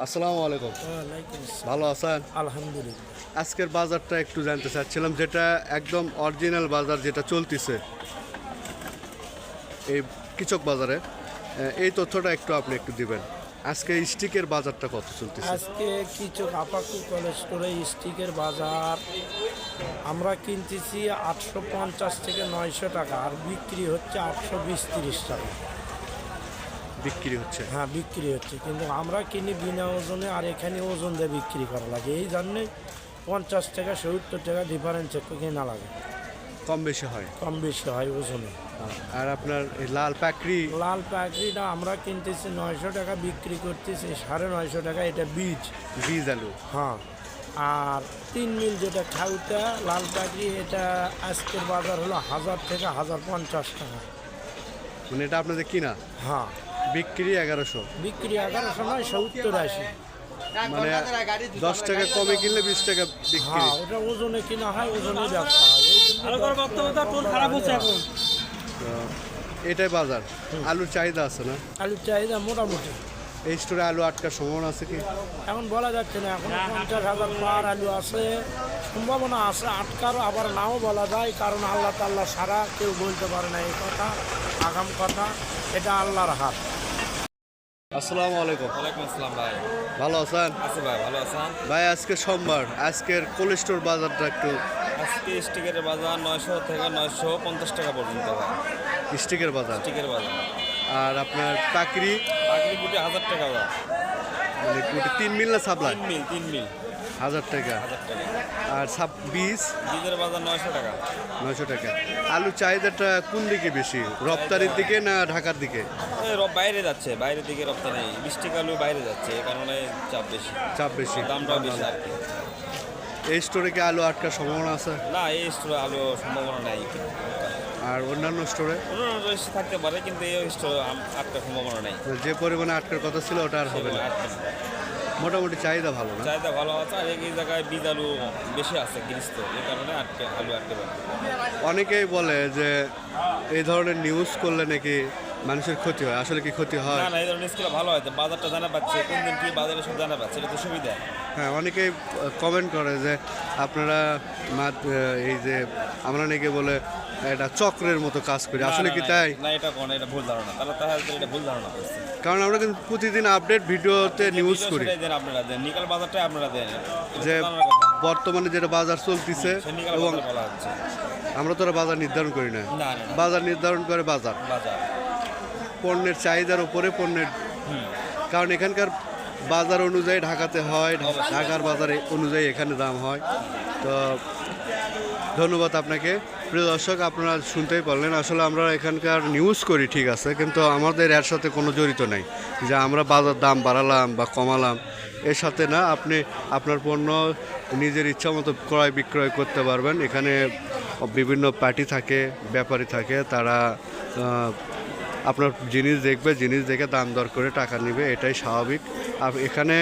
আসসালামু আলাইকুম। ভালো আছেন? আলহামদুলিল্লাহ। আজকের বাজারটা একটু জানতে চাচ্ছিলাম যেটা একদম অরিজিনাল বাজার যেটা চলতেছে এই কিচক বাজারে এই তথ্যটা একটু আপনি একটু দিবেন। আজকে স্টিকের বাজারটা কত চলতেছে? আজকে কিছু আপাকু কলেজ করে স্টিকের বাজার আমরা কিনতেছি আটশো পঞ্চাশ থেকে নয়শো টাকা আর বিক্রি হচ্ছে আটশো বিশ তিরিশ টাকা। বিক্রি হচ্ছে। হ্যাঁ বিক্রি হচ্ছে। কিন্তু আমরা কিনি বিনা ওজনে আর এখানে ওজন দিয়ে বিক্রি করা লাগে। এই জন্যে পঞ্চাশ টাকা সত্তর টাকা ডিফারেন্স একটু কেনা লাগে। কম বেশি হয়? কম বেশি হয় ওজনে। আর আপনার এই লাল পাকড়ি? লাল পাকড়িটা আমরা কিনতেছি নয়শো টাকা বিক্রি করতেছি সাড়ে নয়শো টাকা। এটা বীজ। বীজ আলু। হ্যাঁ। আর তিন মিল যেটা খাউটা লাল পাকড়ি এটা আজকের বাজার হলো হাজার থেকে হাজার পঞ্চাশ টাকা। মানে এটা আপনাদের কিনা? হ্যাঁ। বিক্রি এগারোশো। বিক্রি এগারোশো নয় সত্তর আশি। মানে দশ টাকা কমে কিনলে বিশ টাকা বিক্রি। হ্যাঁ ওটা ওজনে কিনা হয় ওজনে ব্যবসা হয়। এই জন্য ব্যবসা এটাই বাজার। আলুর চাহিদা আছে না? আলুর চাহিদা মোটামুটি। এই স্টোরে আলু আটকার সম্ভাবনা আছে কি? এখন বলা যাচ্ছে না এখন পঞ্চাশ হাজার পার আলু আছে। সম্ভাবনা আছে আটকারও আবার নাও বলা যায় কারণ আল্লাহ তাল্লাহ সারা কেউ বলতে পারে না এই কথা আগাম কথা। এটা আল্লাহর হাত। আসসালামু আলাইকুম। ওয়ালাইকুম আসসালাম ভাই। ভালো আছেন? আছি ভাই ভালো আছেন? ভাই আজকে সোমবার। আজকের কোলেস্টোর বাজারটা একটু আজকে স্টিকের বাজার নয়শো থেকে নয়শো পঞ্চাশ টাকা পর্যন্ত ভাই। স্টিকের বাজার? স্টিকের বাজার। আর আপনার পাকড়ি? পাখি গুটি হাজার টাকা ভাই। মানে কোটি তিন মিল না সাপ্লাই? তিন মিল তিন মিল। হাজার টাকা। আর সাব বীজ? বীজের বাজার নয়শো টাকা। নয়শো টাকা। আলু চাহিদাটা কোন দিকে বেশি? রপ্তানির দিকে না ঢাকার দিকে? এই বাইরে যাচ্ছে বাইরের দিকে রপ্তানি। বৃষ্টি আলু বাইরে যাচ্ছে এই কারণে চাপ বেশি। চাপ বেশি। দামটাও বেশি। আর কি এই স্টোরে কি আলু আটকার সম্ভাবনা আছে? না এই স্টোরে আলু সম্ভাবনা নেই। আর অন্যান্য স্টোরে? অন্যান্য থাকতে পারে কিন্তু এই স্টোরে আটকার সম্ভাবনা নেই। যে পরিমাণে আটকার কথা ছিল ওটা আর হবে না। মোটামুটি চাহিদা ভালো না? চাহিদা ভালো আছে আর এই জায়গায় বীজ আলু বেশি আছে গ্রীষ্ম এই কারণে আটকে আলু আটকে অনেকেই বলে যে এই ধরনের নিউজ করলে নাকি মানুষের ক্ষতি হয় আসলে কি ক্ষতি হয়? না না এই ধরনের স্কুলে ভালো হয়তো বাজারটা জানা পাচ্ছে কোন দিন কি বাজারে সব জানা পাচ্ছে এটা তো সুবিধা। হ্যাঁ অনেকেই কমেন্ট করে যে আপনারা এই যে আমরা নাকি বলে এটা চক্রের মতো কাজ করি আসলে কি তাই? না এটা কোন এটা ভুল ধারণা তাহলে তাহলে এটা ভুল ধারণা করছে কারণ আমরা কিন্তু প্রতিদিন আপডেট ভিডিওতে নিউজ করি। আপনারা দেন নিকাল বাজারটাই আপনারা দেন। যে। বর্তমানে যেটা বাজার চলতেছে এবং আমরা তো বাজার নির্ধারণ করি না, বাজার নির্ধারণ করে বাজার। বাজার। পণ্যের চাহিদার উপরে পণ্যের, কারণ এখানকার বাজার অনুযায়ী ঢাকাতে হয়, ঢাকার বাজারে অনুযায়ী এখানে দাম হয়। তো ধন্যবাদ আপনাকে। প্রিয় দর্শক, আপনারা শুনতেই পারলেন, আসলে আমরা এখানকার নিউজ করি, ঠিক আছে, কিন্তু আমাদের এর সাথে কোনো জড়িত নাই, যে আমরা বাজার দাম বাড়ালাম বা কমালাম, এর সাথে না, আপনি আপনার পণ্য নিজের ইচ্ছা মতো ক্রয় বিক্রয় করতে পারবেন। এখানে বিভিন্ন পার্টি থাকে, ব্যাপারী থাকে, তারা আপনার জিনিস দেখবে, জিনিস দেখে দাম দর করে টাকা নেবে, এটাই স্বাভাবিক। আর এখানে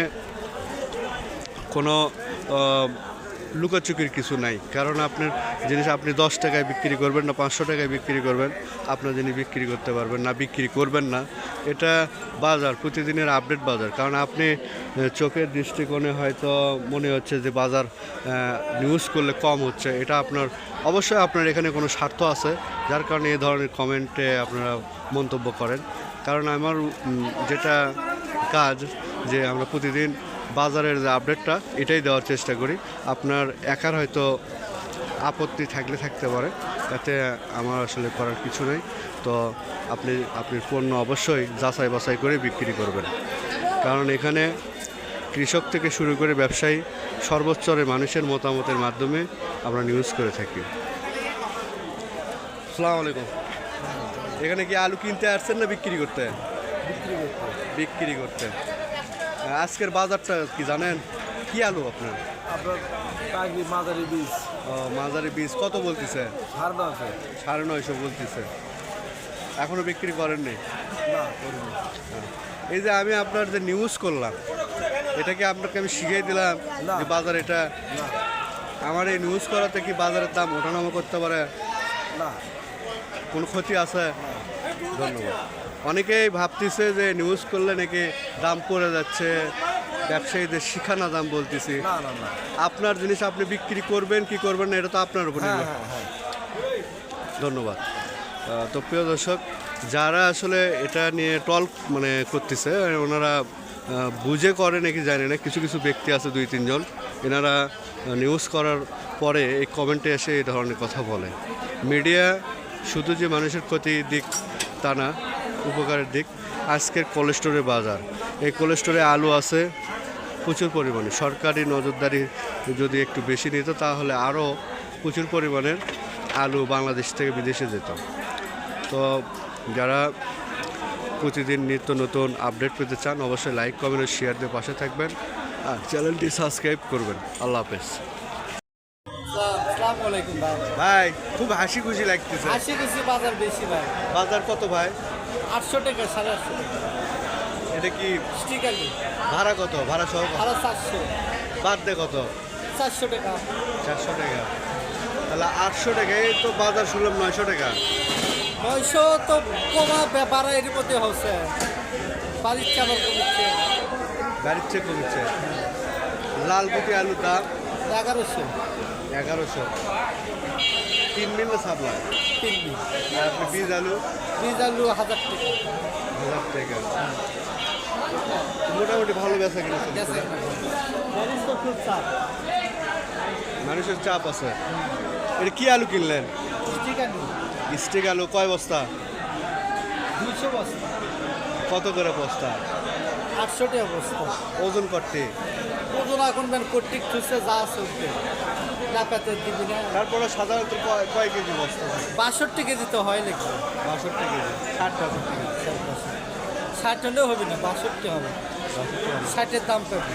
কোনো লুকাচুকির কিছু নাই। কারণ আপনার জিনিস আপনি দশ টাকায় বিক্রি করবেন না, পাঁচশো টাকায় বিক্রি করবেন, আপনার জিনিস বিক্রি করতে পারবেন না, বিক্রি করবেন না। এটা বাজার, প্রতিদিনের আপডেট বাজার। কারণ আপনি চোখের দৃষ্টিকোণে হয়তো মনে হচ্ছে যে বাজার নিউজ করলে কম হচ্ছে। এটা আপনার, অবশ্যই আপনার এখানে কোনো স্বার্থ আছে। যার কারণে এই ধরনের কমেন্টে আপনারা মন্তব্য করেন। কারণ আমার যেটা কাজ যে আমরা প্রতিদিন বাজারের যে আপডেটটা এটাই দেওয়ার চেষ্টা করি। আপনার একার হয়তো আপত্তি থাকলে থাকতে পারে তাতে আমার আসলে করার কিছু নেই। তো আপনি আপনি পণ্য অবশ্যই যাচাই বাছাই করে বিক্রি করবেন। কারণ এখানে কৃষক থেকে শুরু করে ব্যবসায়ী সর্বোচ্চরে মানুষের মতামতের মাধ্যমে আমরা নিউজ করে থাকি। আসসালামু আলাইকুম। এখানে কি আলু কিনতে আসছেন না বিক্রি করতে? বিক্রি করতে। বিক্রি করতে। আজকের বাজারটা কি জানেন? কি আলু আপনার? মাদারি বীজ। ও, মাঝারি বীজ। কত বলতেছে? সাড়ে নয়শো। বলতেছে। এখনও বিক্রি করেননি? না করিনি। এই যে আমি আপনার যে নিউজ করলাম এটা কি আপনাকে আমি শিখিয়ে দিলাম। যে বাজার এটা আমার এই নিউজ করাতে কি বাজারের দাম ওঠানামা করতে পারে? না। কোনো ক্ষতি আছে? ধন্যবাদ। অনেকেই ভাবতেছে যে নিউজ করলে নাকি দাম পড়ে যাচ্ছে ব্যবসায়ীদের শিখানা দাম বলতেছি। আপনার জিনিস আপনি বিক্রি করবেন কি করবেন না এটা তো আপনার উপর হ্যাঁ হ্যাঁ হ্যাঁ। ধন্যবাদ। তো প্রিয় দর্শক যারা আসলে এটা নিয়ে টল মানে করতেছে ওনারা বুঝে করে নাকি জানে না কিছু কিছু ব্যক্তি আছে দুই তিনজন এনারা নিউজ করার পরে এই কমেন্টে এসে এই ধরনের কথা বলে। মিডিয়া শুধু যে মানুষের ক্ষতি দিক তা না উপকারের দিক। আজকের কোলেস্টোরের বাজার। এই কোলেস্টোরে আলু আছে প্রচুর পরিমাণে। সরকারি নজরদারি যদি একটু বেশি নিত তাহলে আরও প্রচুর পরিমাণের আলু বাংলাদেশ থেকে বিদেশে যেত। তো যারা প্রতিদিন নিত্য নতুন আপডেট পেতে চান অবশ্যই লাইক কমেন্ট ও শেয়ার দিয়ে পাশে থাকবেন। আর চ্যানেলটি সাবস্ক্রাইব করবেন। আল্লাহ হাফেজ। ভাই। খুব হাসি খুশি লাগতেছে। আশি কেজি বাজার বেশি ভাই। বাজার কত ভাই? আটশো টাকা সাড়ে আটশো টাকা। এটা কি স্টিকার ভাড়া কত? ভাড়া সহ ভাড়া চারশো। বাদ দে কত? চারশো টাকা। চারশো টাকা। তাহলে আটশো টাকা এই তো বাজার শুনলাম নয়শো টাকা। নয়শো তো কমা ব্যাপার এর মধ্যে হচ্ছে। বাড়ির চামড় কমেছে গাড়ির চেয়ে কমেছে লাল গুটি আলুর দাম? এগারোশো। এগারোশো। তিন মিলে সাপ্লাই? তিন দিন আর আপনি বীজ আলু? বীজ আলু হাজার টাকা। হাজার টাকা। মোটামুটি ভালো বেচা কিনা খুব চাপ। মানুষের চাপ আছে। এটা কি আলু কিনলেন? স্টিকার নেই স্টিক আলু কয় বস্তা? দুইশো বস্তা। কত করে বস্তা? আটশো টাকা বস্তা ওজন করতে ওজন এখন ব্যান কর্তৃক খুঁজছে যা না পেতে দিবি না। তারপরে সাধারণত কয়- কেজি বস্তা? বাষট্টি কেজি তো হয় লিখবে বাষট্টি কেজি। ষাট বাষট্টি কেজি ষাট হলেও হবে না বাষট্টি হবে। ষাটের দাম পাবে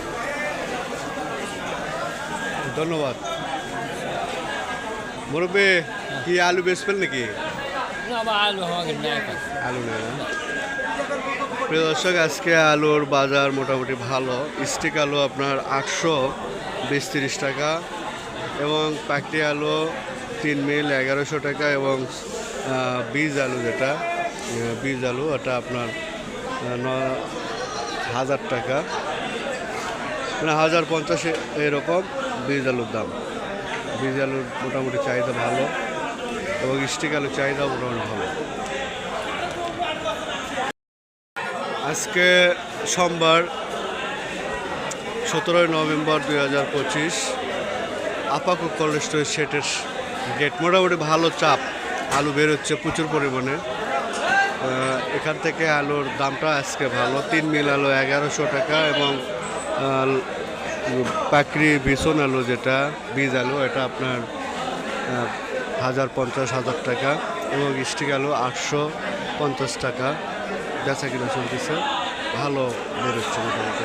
ধন্যবাদ। মুরব্বী কি আলু বেচবেন নাকি? আলু আলু নেই না? প্রিয় দর্শক, আজকে আলুর বাজার মোটামুটি ভালো। স্টিক আলু আপনার আটশো বিশ তিরিশ টাকা এবং পাকটি আলু তিন মিল এগারোশো টাকা এবং বীজ আলু যেটা বীজ আলু, ওটা আপনার ন হাজার টাকা। মানে হাজার পঞ্চাশে এরকম বীজ আলুর দাম। বীজ আলুর মোটামুটি চাহিদা ভালো এবং স্টিক আলুর চাহিদাও মোটামুটি ভালো। আজকে সোমবার সতেরোই নভেম্বর দুই হাজার পঁচিশ আপাকু কোল্ড স্টোরেজ সেটের গেট মোটামুটি ভালো চাপ, আলু বেরোচ্ছে প্রচুর পরিমাণে। এখান থেকে আলুর দামটা আজকে ভালো। তিন মিল আলু এগারোশো টাকা এবং পাকড়ি বিছন আলু যেটা, বীজ আলু, এটা আপনার হাজার পঞ্চাশ হাজার টাকা এবং স্টিক আলু আটশো পঞ্চাশ টাকা। বেচা কিনা চলতেছে। ভালো বেরোচ্ছে মোটামুটি